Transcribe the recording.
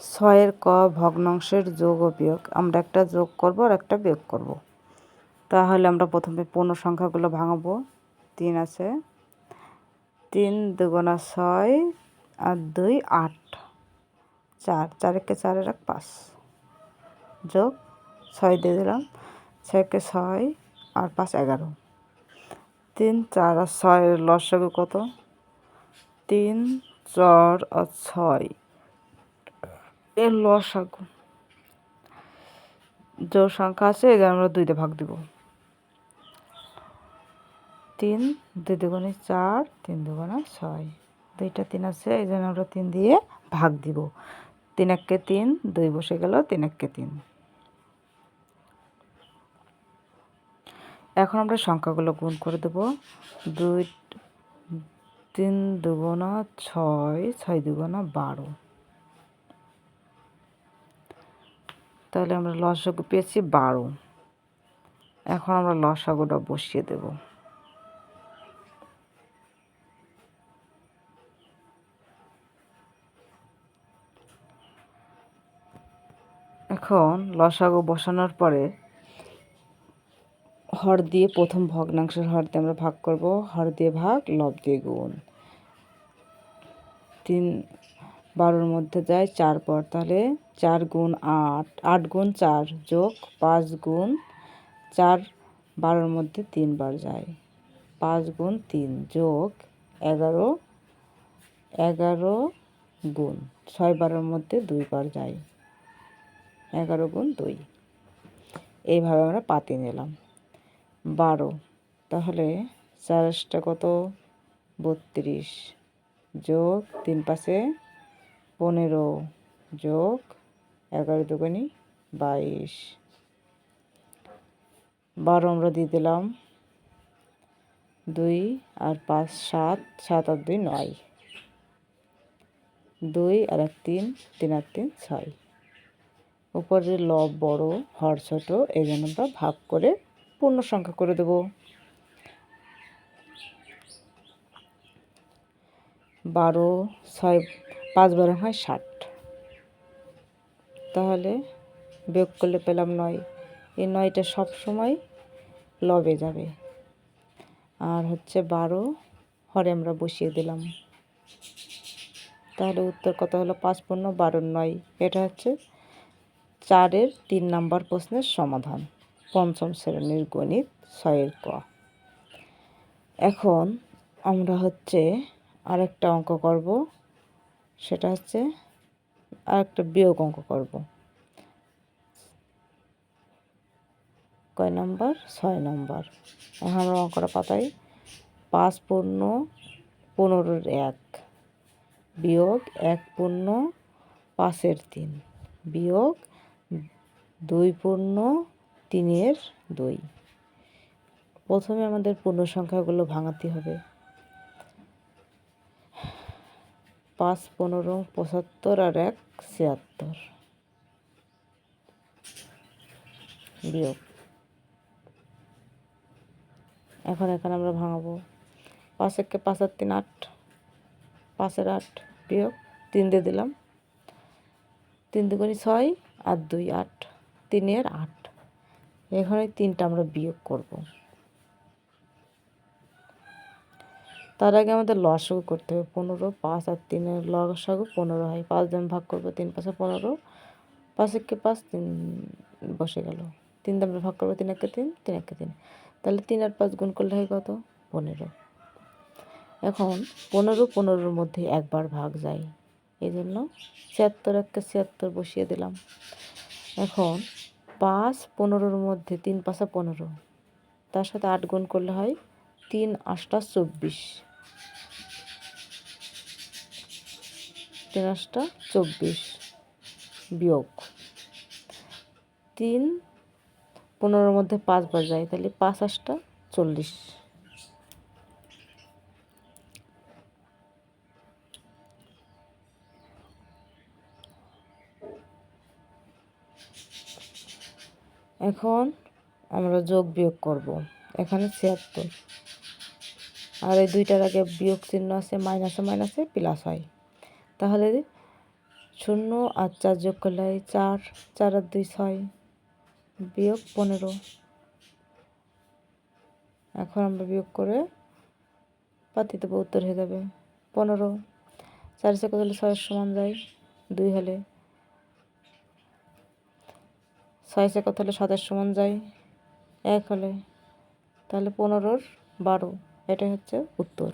ছয়ের ক ভগ্নাংশের যোগ ও বিয়োগ। আমরা একটা যোগ করব আর একটা বিয়োগ করব। তাহলে আমরা প্রথমে পূর্ণ সংখ্যাগুলো ভাঙাবো। তিন আছে। তিন দুগুণা ছয় আর দুই আট। চার। চারেকে চারের এক পাঁচ। যোগ ছয় দিয়ে দিলাম। ছয়কে ছয় আর পাঁচ এগারো। তিন, চার আর ছয়ের লসাগু কত? তিন, চার আর ছয়। এর লসাগু জোর সংখ্যা আছে, এদের আমরা দুইতে ভাগ দিব। তিন, দুই দুগুণে চার, তিন দুগুণা ছয়। দুইটা তিন আছে, এই জন্য আমরা তিন দিয়ে ভাগ দিব। তিন এককে তিন, দুই বসে গেল, তিন এককে তিন। এখন আমরা সংখ্যাগুলো গুণ করে দেব। দুই, তিন দুগুণা ছয় ছয় দুগুণা বারো। তাহলে আমরা লসাগু পেয়েছি বারো। এখন আমরা লসাগুটা বসিয়ে দেব। এখন লসাগু বসানোর পরে হর দিয়ে প্রথম ভগ্নাংশের হর দিয়ে আমরা ভাগ করব। হর দিয়ে ভাগ, লব দিয়ে গুণ। তিন বারোর মধ্যে যায় চার পর, তাহলে চার গুণ আট আট গুণ চার যোগ পাঁচ গুণ চার, বারোর মধ্যে তিনবার যায়। পাঁচ গুণ তিন যোগ এগারো এগারো গুণ ছয়, বারোর মধ্যে দুইবার যায়। এগারো গুণ দুই। এইভাবে আমরা পাতি নিলাম। বারো, তাহলে চারটা কত? বত্রিশ যোগ তিন পাশে পনেরো যোগ এগারো দুগুনি বাইশ। বারো আমরা দিয়ে দিলাম দুই আর পাঁচ, সাত সাত আর দুই, নয়। দুই আর এক, তিন তিন আর তিন, ছয়। উপরে লব বড় হর ছোট, এই জন্য আমরা ভাগ করে পূর্ণ সংখ্যা করে দেব। বারো, ছয় পাঁচ বারো হয় ষাট। তাহলে বিয়োগ করলে পেলাম নয়। এই নয়টা সব সময় লবে যাবে। আর হচ্ছে বারো হরে আমরা বসিয়ে দিলাম। তাহলে উত্তর কত হলো? পাঁচ পূর্ণ বারো নয়। এটা হচ্ছে চারের তিন নাম্বার প্রশ্নের সমাধান। পঞ্চম শ্রেণির গণিত ছয়ের ক। এখন আমরা হচ্ছে আরেকটা অঙ্ক করব। সেটা হচ্ছে আরেকটা বিয়োগ অঙ্ক করব। কয় নম্বর? ছয় নম্বর। এখন আমরা অঙ্কটা পাতাই। পাঁচ পূর্ণ পনেরোর এক। বিয়োগ এক পূর্ণ পাঁচের তিন। বিয়োগ দুই পূর্ণ তিনের দুই। প্রথমে আমাদের পূর্ণ সংখ্যাগুলো ভাঙাতে হবে। পাঁচ, পনেরো, পঁচাত্তর আর এক, ছিয়াত্তর। বিয়োগ। এখন এখানে আমরা ভাঙাবো। পাঁচ একে পাঁচ আর তিন আট। পাঁচের আট বিয়োগ। তিন দিয়ে দিলাম। তিন দুগুনি ছয় আর দুই আট। তিনের আট। এখানে তিনটা আমরা বিয়োগ করব। তার আগে আমাদের লসাগু করতে হবে পনেরো, পাঁচ আর তিনের লসাগু পনেরো হয়। পাঁচ দাম ভাগ করব, তিন পাঁচে পনেরো, পাঁচ একে পাঁচ তিন বসে গেল। তিন দামে ভাগ করব, তিন একে তিন তিন একে তিন। তাহলে তিন আর পাঁচ গুণ করলে হয় কত? পনেরো। এখন পনেরো পনেরোর মধ্যে একবার ভাগ যায়। এই জন্য ছিয়াত্তর একটা ছিয়াত্তর বসিয়ে দিলাম। এখন পাঁচ পনেরোর মধ্যে তিন পাঁচা পনেরো, তার সাথে আট গুণ করলে হয় তিন আটটা চব্বিশ। তিন চব্বিশ বিয়োগ। তিন, পনেরোর মধ্যে পাঁচবার যায় তাহলে পাঁচ আটটা চল্লিশ। এখন আমরা যোগ বিয়োগ করব। এখানে ছিয়াত্তর। আর এই দুইটার আগে বিয়োগ চিহ্ন আছে, মাইনাসে মাইনাসে প্লাস হয়। তাহলে শূন্য আর চার যোগ করলে চার চার আর দুই ছয়, বিয়োগ পনেরো। এখন আমরা বিয়োগ করে পাতি দেবো উত্তর হয়ে যাবে পনেরো। চার কত হলে ছয়ের সমান যায় দুই হলে। ছয় কত হলে সাতের সমান যায় এক হলে। তাহলে পনেরোর বারো, এটাই হচ্ছে উত্তর।